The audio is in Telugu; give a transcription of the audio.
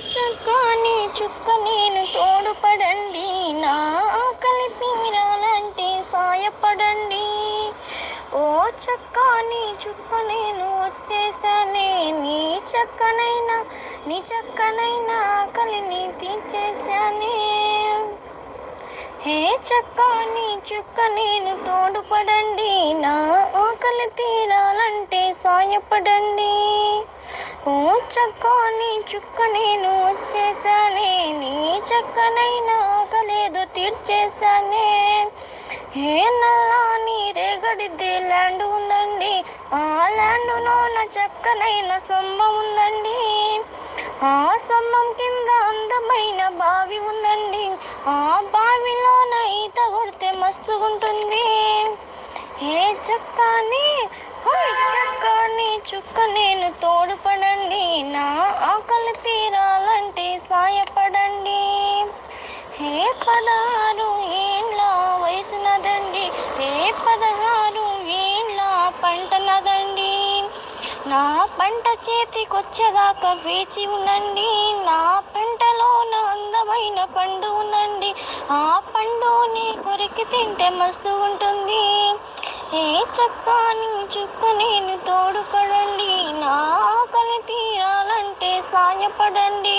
చక్కని చుక్క నేను తోడుపడండి. నా ఆకలి తీరాలంటే సాయపడండి. ఓ చక్కని చుక్క నేను వచ్చేసానే. నీ చక్కనైనా నీ చక్కనైనా ఆకలిని తీర్చేశానే. హే చక్కని చుక్క నేను తోడుపడండి. నా ఆకలి తీరాలంటే సాయపడండి. ఓ చక్కని చుక్క నేను వచ్చేసానే. నీ చక్కనైనా ఆకలేదో తీర్చేశానే ఏ నల్లా నీ రేగడిద్దే ల్యాండ్ ఉందండి. ఆ ల్యాండ్లో నా చక్కనైన స్వంభం ఉందండి. ఆ స్తంభం కింద అందమైన బావి ఉందండి. ఆ బావిలో నా ఈత కొడితే మస్తుగుంటుంది. ఏ చక్కని? చక్క! చక్కని చుక్క నేను తోడుపడండి. నా ఆకలి తీరాలంటే సాయపడండి. ఏ పదహారు ఏండ్ల వయసునదండి ఏ పదహారు ఏండ్ల పంట నదండి. నా పంట చేతికొచ్చేదాకా వేచి ఉండండి. నా పంటలోన అందమైన పండు ఉందండి. ఆ పండుని కొరికి తింటే మస్తు ఉంటుంది. ఏ చక్కని చుక్క నేను తోడుపడండి సాయపడండి